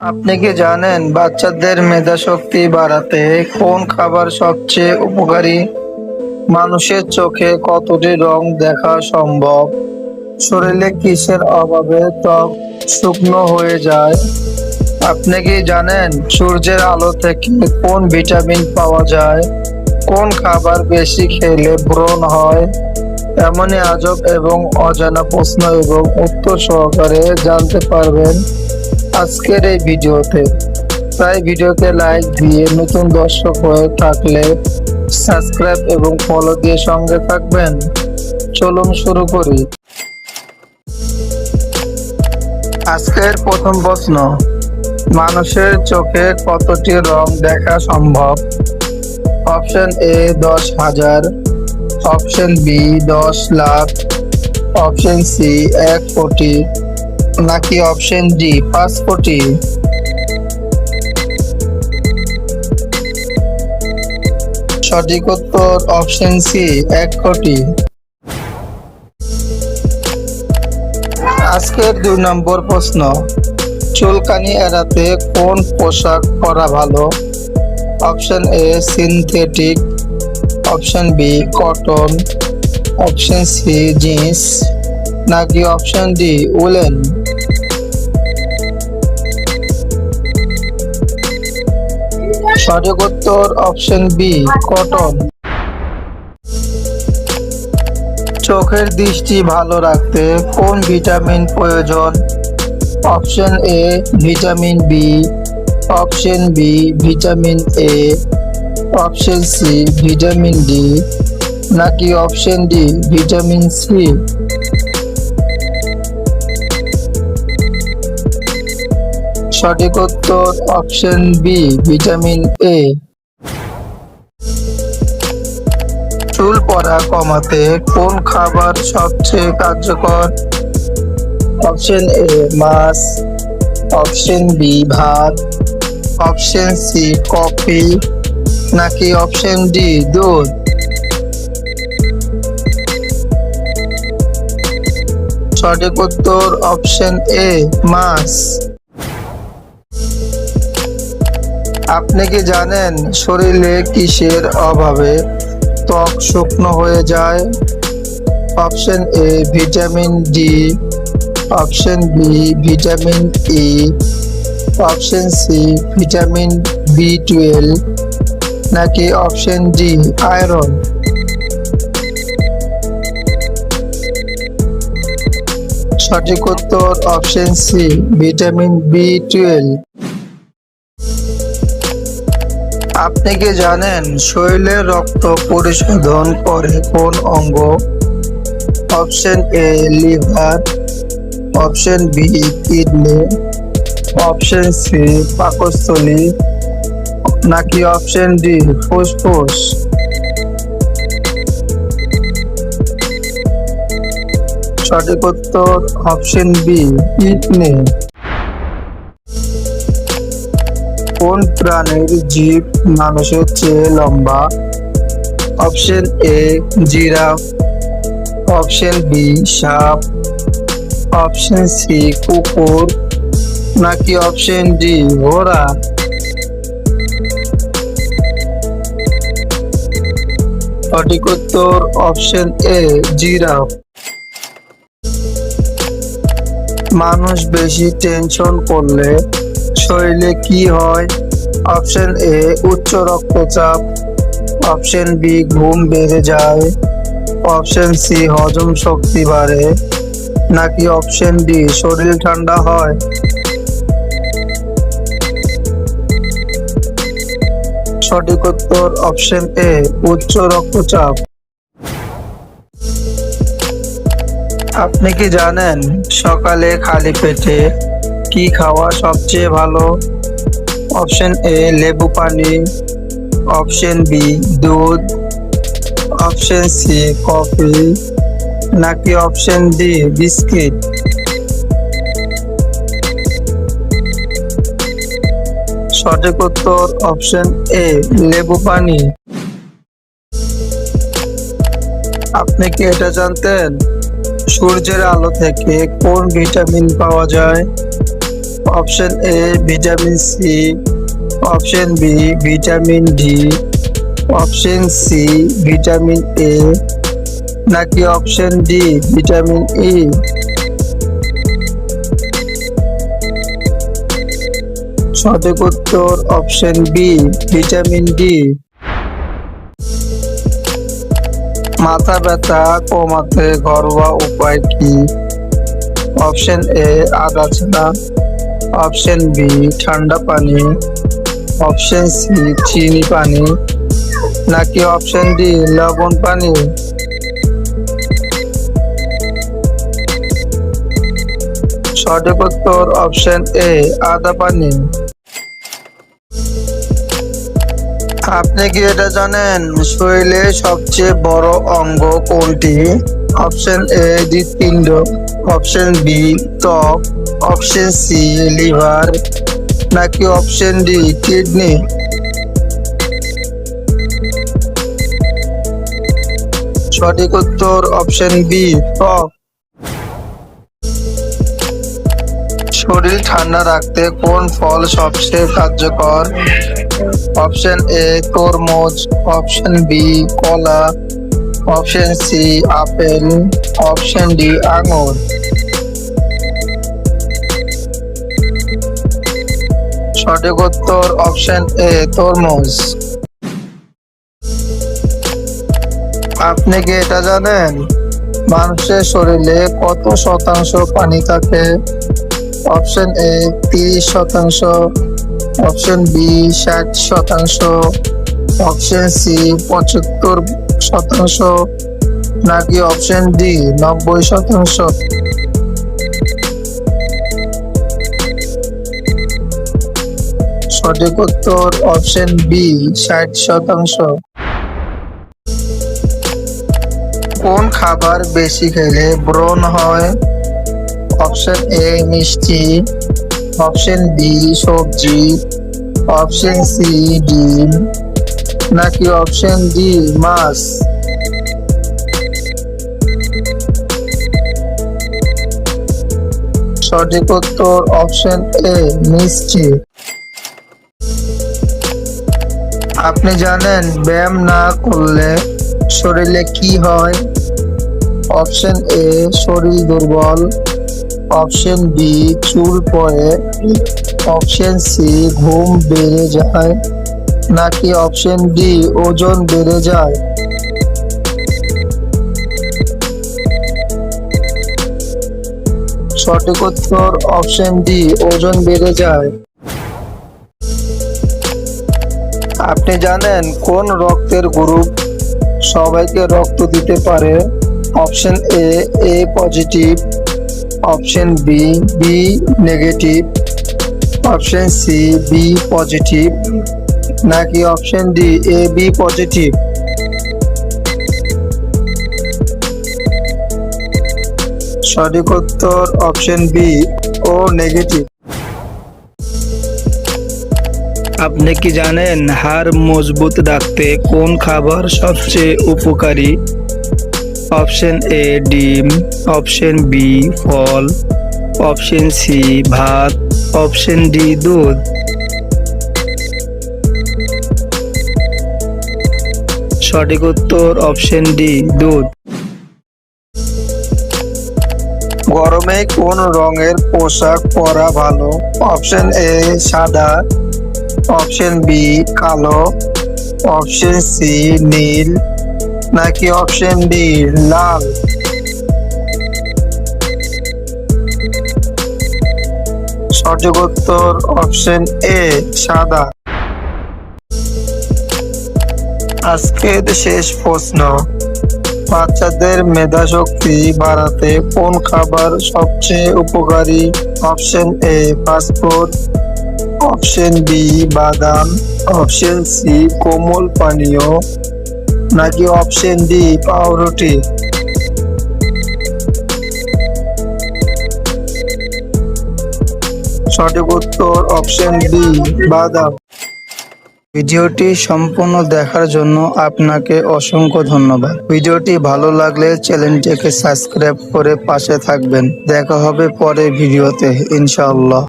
আপনি কি জানেন বাচ্চাদের মেধা শক্তি বাড়াতে কোন খাবার সবচেয়ে উপকারী? মানুষের চোখে কতটি রং দেখা সম্ভব? শরীরে কিসের অভাবে ত্বক শুকনো হয়ে যায়? আপনি কি জানেন সূর্যের আলো থেকে কোন ভিটামিন পাওয়া যায়? কোন খাবার বেশি খেলে ব্রণ হয়? এমনই আজব এবং অজানা প্রশ্ন এবং উত্তর সহকারে জানতে পারবেন। আজকের এই ভিডিওতে। তাই ভিডিওতে লাইক দিয়ে নতুন দর্শক হয়ে থাকলে সাবস্ক্রাইব এবং ফলো দিয়ে সঙ্গে থাকবেন। চলুন শুরু করি। আজকের প্রথম প্রশ্ন, মানুষের চোখে কতটি রং দেখা সম্ভব? অপশন এ দশ হাজার, অপশন বি দশ লাখ, অপশন সি এক কোটি নাকি অপশন ডি পাঁচ কোটি সঠিক উত্তর অপশন সি এক কোটি। আজকের দুই নম্বর প্রশ্ন, চুলকানি এড়াতে কোন পোশাক পরা ভালো? Option A synthetic option B cotton option C jeans নাকি অপশন ডি উলেন সঠিক উত্তর অপশন বি কটন চোখের দৃষ্টি ভালো রাখতে কোন ভিটামিন প্রয়োজন? Option A vitamin B option B vitamin A option C vitamin D নাকি অপশন ডি ভিটামিন সি সঠিক উত্তর অপশন বি, ভিটামিন এ চুল পড়া কমাতে কোন খাবার সবচেয়ে কার্যকর? অপশন এ মাছ। অপশন বি ভাত। Option C coffee. নাকি অপশন ডি দুধ? সঠিক উত্তর অপশন এ মাছ। আপনি কি জানেন শরীরে কিসের অভাবে ত্বক শুকনো হয়ে যায়? Option A vitamin D option B vitamin E option C vitamin B twelve নাকি অপশন ডি আয়রন? সঠিক উত্তর option C vitamin B twelve আপনি কি জানেন শরীরে রক্ত পরিশোধন করে কোন অঙ্গ? Option A liver. Option B kidney. Option C পাকস্থলী। নাকি অপশন ডি ফুসফুস? সঠিক উত্তর অপশন বি কিডনি। কোন প্রাণীর জীব মানুষের চেয়ে লম্বা? Option A giraffe. Option B সাপ। অপশন সি কুকুর। নাকি অপশন ডি ঘোড়া? সঠিক উত্তর অপশন এ জিরাফ। মানুষ বেশি টেনশন করলে শরীরে কি হয়? অপশন এ উচ্চ রক্তচাপ। অপশন বি ঘুম বেড়ে যায়। অপশন সি হজম শক্তি বাড়ে। নাকি অপশন ডি শরীর ঠান্ডা হয়? সঠিক উত্তর অপশন এ উচ্চ রক্তচাপ। আপনি কি জানেন, সকালে খালি পেটে কি খাওয়া সবচেয়ে ভালো? অপশন এ লেবু পানি। অপশন বি দুধ। Option C coffee. নাকি অপশন ডি বিস্কিট? সঠিক উত্তর অপশন এ লেবু পানি। আপনি কি এটা জানতেন? সূর্যের আলো থেকে কোন ভিটামিন পাওয়া যায়? Option A vitamin C, option B vitamin D, option C vitamin A, নাকি অপশন ডি ভিটামিন ই? সঠিক উত্তর অপশন বি ভিটামিন ডি। মাথা ব্যথা, কমাতে ঘরোয়া উপায় কি? অপশন এ আদা চা অপশন বি ঠান্ডা পানি অপশন সি চিনি পানি নাকি অপশন ডি লবণ পানি সঠিক উত্তর অপশন এ আদা পানি আপনি কি এটা জানেন? শরীরে সবচেয়ে বড় অঙ্গ কোনটি? অপশন এ হৃৎপিণ্ড অপশন বি ত্বক অপশন সি লিভার নাকি অপশন ডি কিডনি সঠিক উত্তর অপশন বি ত্বক শরীর ঠান্ডা রাখতে কোন ফল সবচেয়ে কার্যকর? অপশন এ তরমুজ। অপশন বি কলা। Option C apple option D আঙুর সঠিক উত্তর অপশন এ তরমুজ আপনি কি এটা জানেন? মানুষের শরীরে কত শতাংশ পানি থাকে? অপশন এ তিরিশ শতাংশ। অপশন বি ষাট শতাংশ। অপশন সি পঁচাত্তর শতাংশ নাকি অপশন ডি নব্বই শতাংশ। সঠিক উত্তর অপশন বি ষাট শতাংশ। কোন খাবার বেশি খেলে ব্রণ হয়? অপশন এ মিষ্টি। অপশন বি সবজি। অপশন সি ডিম। নাকি অপশন ডি মাছ? সঠিক উত্তর অপশন এ মিষ্টি। আপনি জানেন, ব্যায়াম না করলে শরীরে কি হয়? অপশন এ শরীর দুর্বল। অপশন বি চুল পড়ে। অপশন সি ঘুম বেড়ে যায়। নাকি অপশন ডি ওজন বেড়ে যায়? সঠিক উত্তর অপশন ডি ওজন বেড়ে যায়। আপনি জানেন কোন রক্তের গ্রুপ সবাইকে রক্ত দিতে পারে? Option A A positive option B B negative option C B positive নাকি option D A B positive সঠিক উত্তর অপশন বি ও নেগেটিভ আপনি কি জানেন হাড় মজবুত রাখতে কোন খাবার সবচেয়ে উপকারী? অপশন এ ডিম অপশন বি ফল অপশন সি ভাত অপশন ডি দুধ। সঠিক উত্তর অপশন ডি, দুধ। গরমে কোন রঙের পোশাক পরা ভালো? অপশন এ, সাদা। অপশন বি, কালো। অপশন সি, নীল। নাকি অপশন ডি, লাল? সঠিক উত্তর অপশন এ, সাদা। আজকের শেষ প্রশ্ন। বাচ্চাদের মেধা শক্তি বাড়াতে কোন খাবার সবচেয়ে উপকারী? Option A fast food option B বাদাম। অপশন সি কোমল পানীয়। নাকি অপশন ডি পাউরুটি? সঠিক উত্তর অপশন বি বাদাম। ভিডিওটি সম্পূর্ণ দেখার জন্য আপনাকে অসংখ্য ধন্যবাদ। ভিডিওটি ভালো লাগলে চ্যানেলটিকে সাবস্ক্রাইব করে পাশে থাকবেন। দেখা হবে পরে ভিডিওতে, ইনশাআল্লাহ।